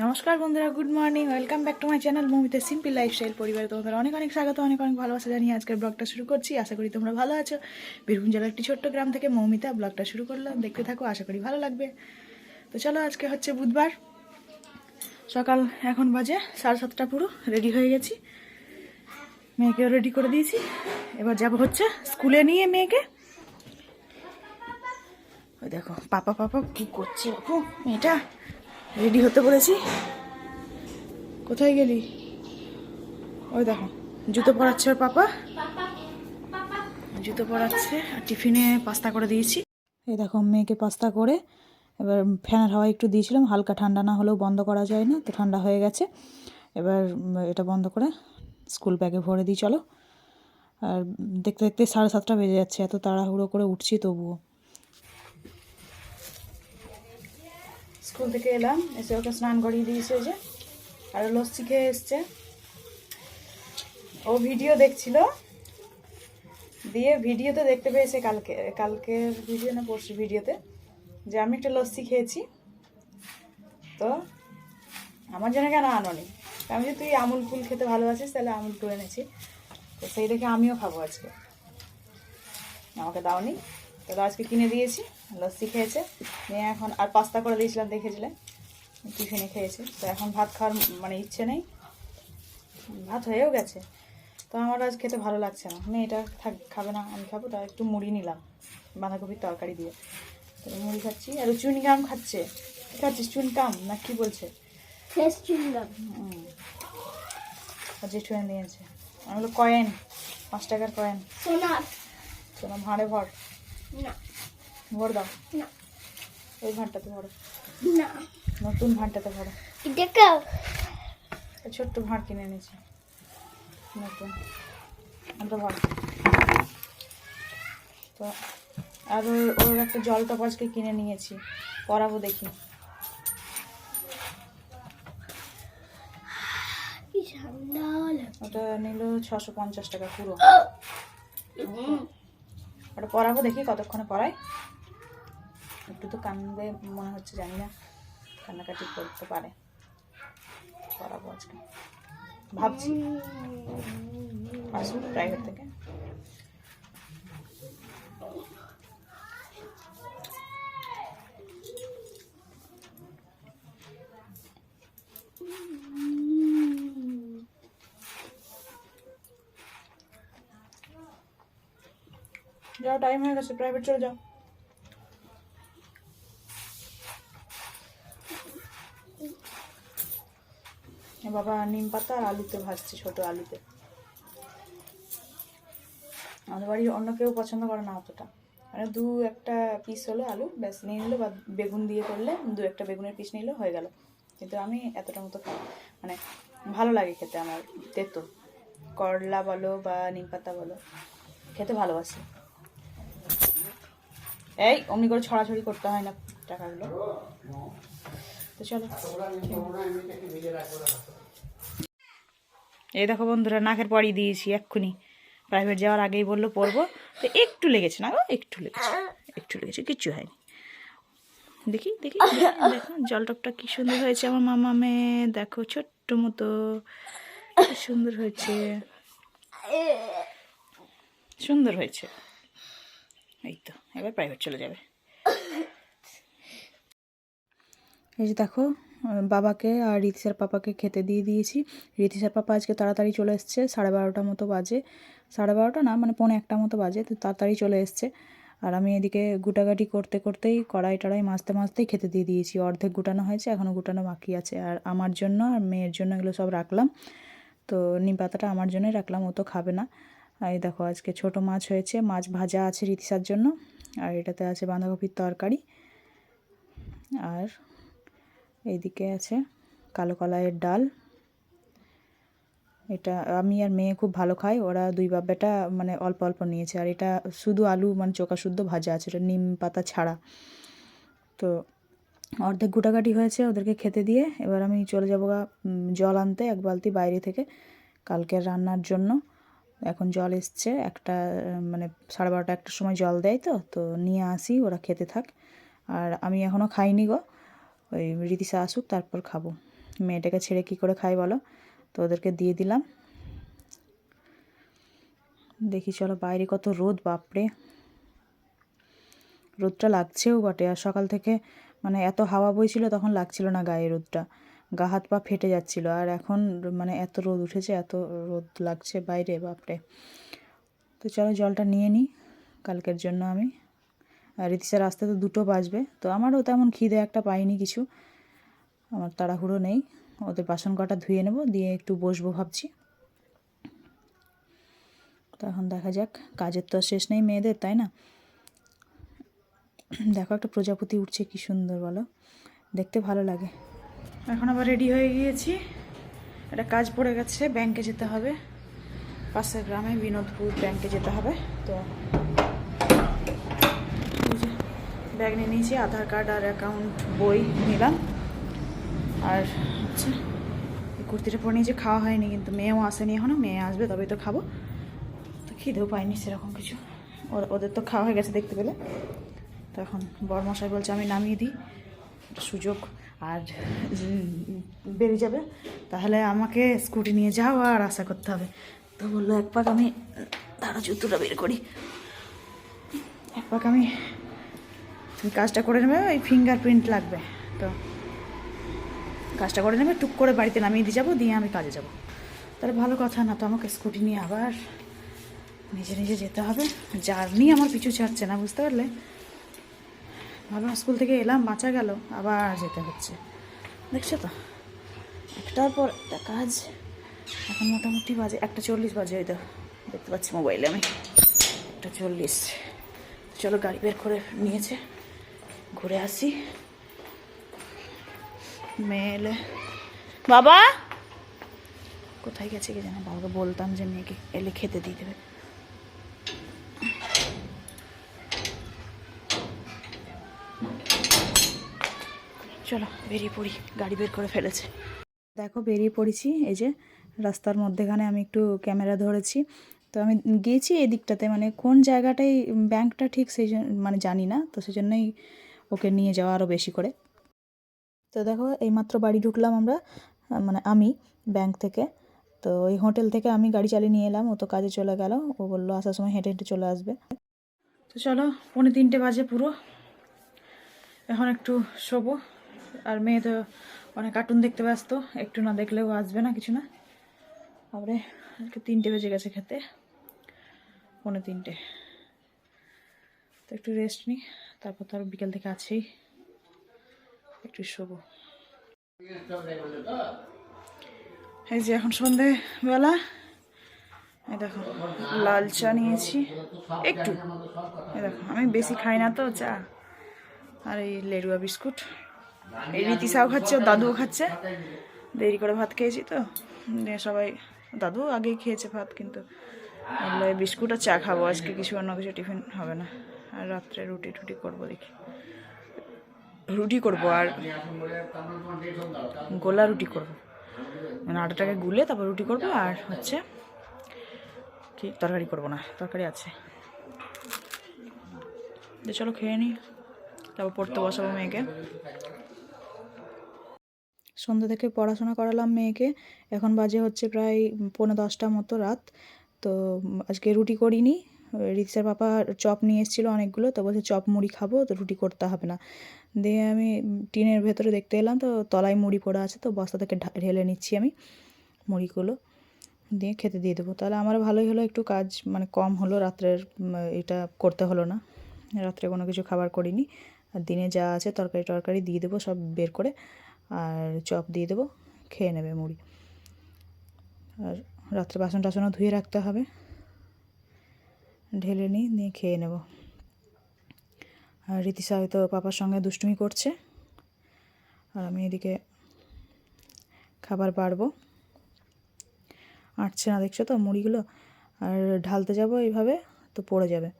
নমস্কার বন্ধুরা good morning welcome back to my channel Momita simple lifestyle পরিবারে তোমাদের অনেক অনেক স্বাগত, অনেক অনেক ভালোবাসা জানিয়ে আজকের ব্লগটা শুরু করছি। আশা করি তোমরা ভালো আছো। বীরভূম জেলার একটি ছোট্ট গ্রাম থেকে মৌমিতা ব্লগটা শুরু করলাম। দেখতে থাকো, আশা করি ভালো লাগবে। তো চলো, আজকে হচ্ছে বুধবার। সকাল এখন বাজে, সাড়ে সাতটা পুরো রেডি হয়ে গেছি। মেয়েকেও রেডি করে দিয়েছি। এবার যাব হচ্ছে স্কুলে নিয়ে মেয়েকে। ওই দেখো, পাপা পাপা, কি করছে বাপু? মেয়েটা রেডি হতে বলেছি? কোথায় গেলি? ওই দেখো, জুতো পরাচ্ছে ওর পাপা। জুতো পরাচ্ছে আর টিফিনে পাস্তা করে দিয়েছি। এই দেখো, মেয়েকে পাস্তা করে এবার ফ্যানের হাওয়া একটু দিয়েছিলাম, হালকা ঠান্ডা না হলেও বন্ধ করা যায় না, তো ঠান্ডা হয়ে গেছে। এবার এটা বন্ধ করে স্কুল ব্যাগে ভরে দিই, চলো। আর দেখতে দেখতে সাড়ে সাতটা বেজে যাচ্ছে, এত তাড়াহুড়ো করে উঠছি তবুও। স্কুল থেকে এলাম, এসে ওকে স্নান করিয়ে দিয়েছে যে, আর লস্যি খেয়ে এসছে। ও ভিডিও দেখছিল, দিয়ে ভিডিওতে দেখতে পেয়েছে কালকে, কালকের ভিডিও না পরশু ভিডিওতে, যে আমি একটা লস্যি খেয়েছি। তো আমার জন্য কেন আনোনি? আমি যে তুই আমুল ফুল খেতে ভালোবাসিস, তাহলে আমুল ফুল এনেছি। তো সেই দেখে আমিও খাব আজকে। আমাকে দাওনি, তো আজকে কিনে দিয়েছি। লস্যি খেয়েছে। নিয়ে এখন আর পাস্তা করে দিয়েছিলাম দেখেছিলে? টিফিনে খেয়েছে। তো এখন ভাত খাওয়ার মানে ইচ্ছে নেই। ভাত হয়েও গেছে। তো আমার আজ খেতে ভালো লাগছে না। মানে মেয়েটা থাক খাবে না আমি খাব তাই একটু মুড়ি নিলাম বাঁধাকপির তরকারি দিয়ে। তো মুড়ি খাচ্ছি। আর ও চুইনগাম খাচ্ছে। কি খাচ্ছিস চুনকাম না কি বলছে? জেঠু এনে দিয়েছে আমি বলো কয়েন পাঁচ টাকার কয়েন। সোনার। তোমার ভাঁড়ে ভর। না। ভর দাও। না। ওই ভাঁড়টাতে ভরো। না। নতুন ভাঁড়টাতে ভরো। দেখো। ছোট্ট ভাঁড় কিনে এনেছি। নতুন। আমরা ভাঁড় তো আর ওর ওর একটা জল টপ আজকে কিনে নিয়েছি। পরাবো দেখি। ওটা নিল ছশো পঞ্চাশ টাকা পুরো। ওটা পরাবো দেখি কতক্ষণে পরাই একটু তো কান্দে, মনে হচ্ছে জানি না কান্নাকাটি করতে পারে। পরাবো আজকে। ভাবছি। আসব প্রাইভেট থেকে। যাও টাইম হয়ে গেছে। প্রাইভেট চলে যাও। বাবা নিম পাতা আর আলুতে ভাজছে, ছোট আলুতে। আমাদের বাড়ির অন্য কেউ পছন্দ করে না অতটা। মানে দু একটা পিস হলো আলু, ব্যাস, নিয়ে নিলো বা বেগুন দিয়ে করলে দু একটা বেগুনের পিস নিলে, হয়ে গেল। কিন্তু আমি এতটা মতো খাই মানে ভালো লাগে খেতে আমার, তেতো। করলা বলো বা নিম পাতা বলো, খেতে ভালোবাসি। এই, অমনি করে ছড়াছড়ি করতে হয় না টাকাগুলো। চলো। এই দেখো বন্ধুরা, নাকের পরই দিয়েছি এক্ষুনি। প্রাইভেট যাওয়ার আগেই বলল পড়ব তো একটু লেগেছে না একটু লেগেছে একটু লেগেছে, কিচ্ছু হয়নি। দেখি দেখি, দেখো জল জলটপটা কি সুন্দর হয়েছে আমার মামা মেয়ে। দেখো, ছোট্ট মতো কি সুন্দর হয়েছে। সুন্দর হয়েছে। এই তো, এবার প্রাইভেট চলে যাবে। এই যে দেখো বাবাকে আর রীতিশার পাপাকে খেতে দিয়ে দিয়েছি। রীতিশার পাপা আজকে তাড়াতাড়ি চলে এসছে, সাড়ে বারোটা মতো বাজে। সাড়ে বারোটা না মানে পৌনে একটা মতো বাজে, তো তাড়াতাড়ি চলে এসছে। আর আমি এদিকে গুটাগাটি করতে করতেই কড়াই টড়াই মাজতে মাজতেই খেতে দিয়ে দিয়েছি। অর্ধেক গুটানো হয়েছে এখনও গুটানো বাকি আছে। আর আমার জন্য আর মেয়ের জন্য এগুলো সব রাখলাম। তো নিম পাতাটা আমার জন্যই রাখলাম, ও তো খাবে না। এই দেখো, আজকে ছোট মাছ হয়েছে, মাছ ভাজা আছে রীতিশার জন্য। আর এটাতে আছে বাঁধাকপির তরকারি। আর এইদিকে আছে কালো কলাইয়ের ডাল। এটা আমি আর মেয়ে খুব ভালো খাই, ওরা দুই বাব্বাটা মানে অল্প অল্প নিয়েছে। আর এটা শুধু আলু মানে চোকা শুদ্ধ ভাজা আছে, এটা নিম পাতা ছাড়া। তো অর্ধেক গোটাকাটি হয়েছে ওদেরকে খেতে দিয়ে। এবার আমি চলে যাব জল আনতে এক বালতি বাইরে থেকে কালকের রান্নার জন্য। এখন জল এসছে, একটা মানে সাড়ে বারোটা একটার সময় জল দেয় তো তো নিয়ে আসি, ওরা খেতে থাক। আর আমি এখনও খাইনি গো। ওই রীতিশা আসুক, তারপর খাব। মেয়েটাকে ছেড়ে কি করে খাই বলো? তো ওদেরকে দিয়ে দিলাম। দেখি চলো বাইরে কত রোদ, বাপরে। রোদটা লাগছেও বটে, আর সকাল থেকে মানে এত হাওয়া বইছিল, তখন লাগছিল না গায়ে রোদটা। গা হাত পা ফেটে যাচ্ছিল, আর এখন মানে এত রোদ উঠেছে, এত রোদ লাগছে বাইরে, বাপরে। তো চলো জলটা নিয়ে নিই, কালকের জন্য আমি। রীতিশার আসতে তো দুটো বাজবে। তো আমারও তেমন খিদে একটা পাইনি কিছু। আমার তাড়াহুড়ো নেই। ওদের বাসন কটা ধুয়ে নেব, দিয়ে একটু বসবো ভাবছি। তো এখন দেখা যাক, কাজের তো শেষ নেই মেয়েদের, তাই না? দেখো একটা প্রজাপতি উঠছে কি সুন্দর, বলো। দেখতে ভালো লাগে। এখন আবার রেডি হয়ে গিয়েছি। একটা কাজ পড়ে গেছে, ব্যাংকে যেতে হবে। পাশের গ্রামে বিনোদপুর ব্যাংকে যেতে হবে। তো এই যে ব্যাগ নিয়ে নিয়েছি, আধার কার্ড আর অ্যাকাউন্ট বই নিলাম। আর হচ্ছে কুর্তিটা পরে নিয়েছি, খাওয়া হয়নি, কিন্তু মেয়েও আসেনি এখনও মেয়ে আসবে তবেই তো খাব। তো খিদেও পাইনি সেরকম কিছু। ওদের তো খাওয়া হয়ে গেছে দেখতে পেলে। তখন বরমশাই বলছে, আমি নামিয়ে দিই সুযোগ। আর বেরিয়ে যাবে, তাহলে আমাকে স্কুটি নিয়ে যাও আর আশা করতে হবে। তো বলল, এক পাক আমি তারা জুতোটা বের করি। এক পাক আমি কাজটা করে নেবে, ওই ফিঙ্গারপ্রিন্ট লাগবে। তো কাজটা করে নেবে, টুক করে বাড়িতে নামিয়ে দিয়ে যাব, দিয়ে আমি কাজে যাব। তাহলে ভালো কথা না তো, আমাকে স্কুটি নিয়ে আবার নিজে নিজে যেতে হবে। জার্নি আমার পিছু ছাড়ছে না, বুঝতে পারলে? ভালো, স্কুল থেকে এলাম, বাঁচা গেল, আবার যেতে হচ্ছে। দেখছ তো? একটার পর একটা কাজ, এখন মোটামুটি বাজে, একটা চল্লিশ বাজে ওই তো, দেখতে পাচ্ছি মোবাইলে আমি। একটা চল্লিশ। চলো গাড়ি বের করে নিয়েছে। ঘুরে আসি। মেয়ে বাবা! কোথায় গেছে কি জানে? বাবাকে বলতাম যে মেয়েকে এলে খেতে দিয়ে দেবে। চলো বেরিয়ে পড়ি। গাড়ি বের করে ফেলেছে। দেখো বেরিয়ে পড়েছি। এই যে রাস্তার মধ্যেখানে আমি একটু ক্যামেরা ধরেছি। তো আমি গিয়েছি এদিকটাতে মানে কোন জায়গাটায় ব্যাংকটা ঠিক সেই মানে জানি না। তো সেই জন্যই ওকে নিয়ে যাওয়া আরও বেশি করে। তো দেখো, এইমাত্র বাড়ি ঢুকলাম আমরা মানে আমি ব্যাংক থেকে। তো ওই হোটেল থেকে আমি গাড়ি চালিয়ে নিয়ে এলাম, ও তো কাজে চলে গেল। ও বলল, আসার সময় হেঁটে হেঁটে চলে আসবে। তো চলো, পৌনে তিনটে বাজে পুরো। এখন একটু শোবো। আর মেয়ে তো অনেক কার্টুন দেখতে ব্যস্ত, একটু না দেখলেও আসবে না, কিছু না। তারপরে আজকে তিনটে বেজে গেছে খেতে, পৌনে তিনটে। একটু রেস্ট নিই তারপর তো আর বিকেল থেকে আছেই। একটু শোবো। এই যে এখন সন্ধেবেলা। এই দেখো, লাল চা নিয়েছি। একটু। এই দেখো, আমি বেশি খাই না তো চা। আর এই লেরুয়া বিস্কুট। এই রীতিশাও খাচ্ছে দাদুও খাচ্ছে। দেরি করে ভাত খেয়েছি তো। সবাই, দাদু আগেই খেয়েছে ভাত, কিন্তু বিস্কুট আর চা খাব, আজকে কিছু অন্য কিছু টিফিন হবে না। আর রাত্রে রুটি টুটি করব দেখি। রুটি করব আর গোলা রুটি করব। মানে আটাটাকে গুলে তারপর রুটি করব আর হচ্ছে কি, তরকারি করব না, তরকারি আছে। দিয়ে চলো খেয়ে নিই তারপর পড়তে বসাবো মেয়েকে। সন্ধ্যা থেকে পড়াশোনা করালাম মেয়েকে, এখন বাজে হচ্ছে প্রায় পৌনে দশটা মতো রাত। তো আজকে রুটি করিনি রিক্সার পাপা চপ নিয়ে এসেছিল অনেকগুলো, তো বলছে চপ মুড়ি খাব, তো রুটি করতে হবে না। দিয়ে আমি টিনের ভেতরে দেখতে এলাম, তো তলায় মুড়ি পড়ে আছে, তো বস্তা থেকে ঢেলে নিচ্ছি আমি মুড়িগুলো। দিয়ে খেতে দিয়ে দেবো। তাহলে আমার ভালোই হলো, একটু কাজ মানে কম হলো, রাত্রের এটা করতে হলো না। রাত্রে কোনো কিছু খাবার করিনি। আর দিনে যা আছে তরকারি টরকারি দিয়ে দেবো, সব বের করে আর চপ দিয়ে দেবো, খেয়ে নেবে মুড়ি। আর রাত্রে বাসন টাসনও ধুয়ে রাখতে হবে। ঢেলে নিই নিয়ে খেয়ে নেব। আর রীতিশা হয়তো পাপার সঙ্গে দুষ্টুমি করছে। আর আমি এদিকে খাবার বাড়বো। আটছে না, দেখছ তো মুড়িগুলো? আর ঢালতে যাব এইভাবে, তো পড়ে যাবে।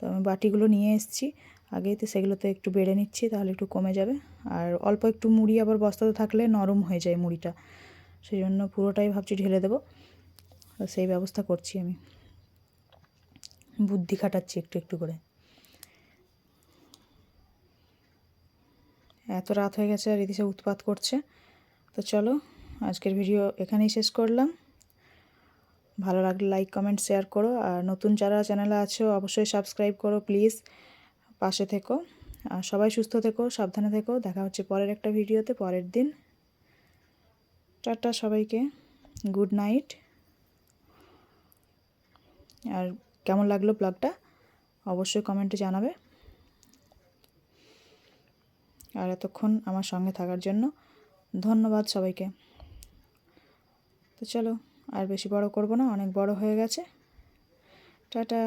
তো আমি বাটিগুলো নিয়ে এসেছি। আগেই তো সেগুলোতে একটু বেড়ে নিচ্ছি, তাহলে একটু কমে যাবে। আর অল্প একটু মুড়ি আবার বস্তাতে থাকলে নরম হয়ে যায় মুড়িটা। সেই জন্য পুরোটাই ভাবছি ঢেলে দেবো। সেই ব্যবস্থা করছি আমি। বুদ্ধি খাটাচ্ছি একটু একটু করে। এত রাত হয়ে গেছে, আর রীতিশা উৎপাত করছে। তো চলো, আজকের ভিডিও এখানেই শেষ করলাম। ভালো লাগলে লাইক কমেন্ট শেয়ার করো। আর নতুন যারা চ্যানেলে আছো, অবশ্যই সাবস্ক্রাইব করো প্লিজ পাশে থেকো। আর সবাই সুস্থ থেকো, সাবধানে থেকো। দেখা হচ্ছে পরের একটা ভিডিওতে, পরের দিন। টাটা সবাইকে। গুড নাইট আর কেমন লাগল ব্লগটা? অবশ্যই কমেন্টে জানাবে। আর এতক্ষণ আমার সঙ্গে থাকার জন্য ধন্যবাদ সবাইকে। তো চলো, আর বেশি বড় করব না, অনেক বড় হয়ে গেছে। টাটা।